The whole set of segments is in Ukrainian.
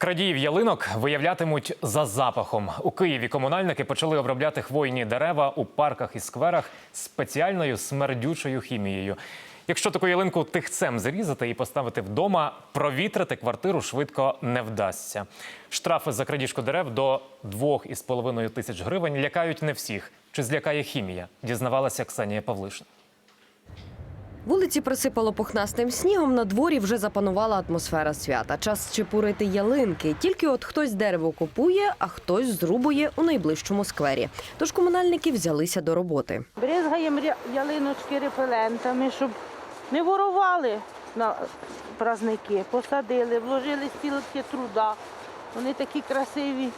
Крадіїв ялинок виявлятимуть за запахом. У Києві комунальники почали обробляти хвойні дерева у парках і скверах спеціальною смердючою хімією. Якщо таку ялинку тихцем зрізати і поставити вдома, провітрити квартиру швидко не вдасться. Штрафи за крадіжку дерев до 2,5 тисяч гривень лякають не всіх. Чи злякає хімія? Дізнавалася Ксенія Павлишин. Вулиці присипало пухнастим снігом. На дворі вже запанувала атмосфера свята. Час чепурити ялинки. Тільки от хтось дерево купує, а хтось зрубує у найближчому сквері. Тож комунальники взялися до роботи. Бризгаємо ялиночки репелентами, щоб не ворували на праздники. Посадили, вложили стільки труда. Вони такі красиві.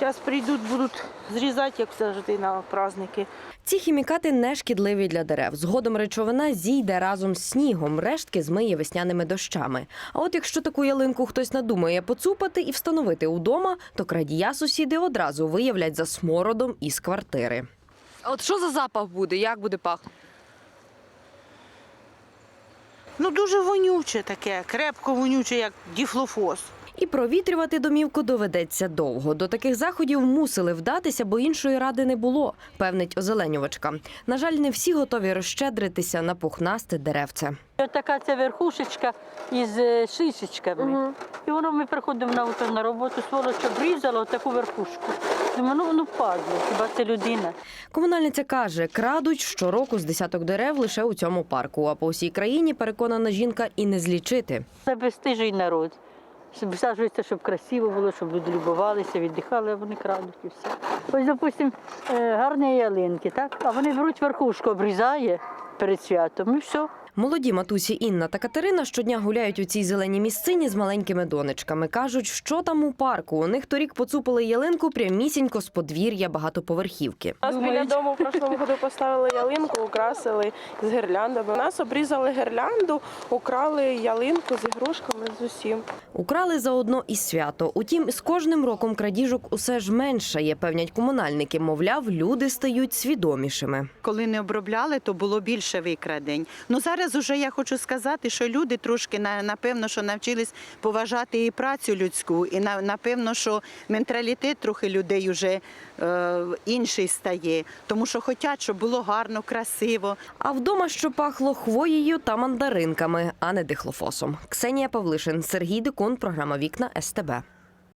Зараз прийдуть, будуть зрізати, як завжди на праздники. Ці хімікати не шкідливі для дерев. Згодом речовина зійде разом з снігом, рештки змиє весняними дощами. А от якщо таку ялинку хтось надумає поцупати і встановити удома, то крадія сусіди одразу виявлять за смородом із квартири. А от що за запах буде? Як буде пахнути? Ну дуже вонюче таке, крепко вонюче, як діфлофос. І провітрювати домівку доведеться довго. До таких заходів мусили вдатися, бо іншої ради не було, певнить озеленювачка. На жаль, не всі готові розщедритися на пухнасте деревце. Ось така ця верхушечка із е, шишечками. І воно ми приходимо на, на роботу, сволоч обрізала таку верхушку. Думаю, ну, ну падло, хіба це людина? Комунальниця каже, крадуть щороку з десяток дерев лише у цьому парку. А по всій країні переконана жінка і не злічити. Це безстижий народ. Щоб Всаджується, щоб красиво було, щоб люди любувалися, віддихали, а вони крадуть і все. Ось, допустимо, е, гарні ялинки, так? А вони беруть верхушку, обрізає перед святом і все. Молоді матусі Інна та Катерина щодня гуляють у цій зеленій місцині з маленькими донечками. кажуть, що там у парку. У них торік поцупили ялинку прямісінько з подвір'я багатоповерхівки. У нас біля дому в прошлому году поставили ялинку, украсили з гірляндами. У нас обрізали гірлянду, украли ялинку з ігрушками з усім. Украли заодно і свято. Утім, з кожним роком крадіжок усе ж меншає, певнять комунальники. Мовляв, люди стають свідомішими. Коли не обробляли, то було більше викрадень. Ну зараз уже я хочу сказати, що люди трошки на- напевно, що навчились поважати і працю людську, і на- напевно, що менталітет трохи людей вже е, інший стає, тому що хочуть, щоб було гарно, красиво. А вдома що пахло хвоєю та мандаринками, а не дихлофосом. Ксенія Павлишин, Сергій Дикун, програма Вікна СТБ.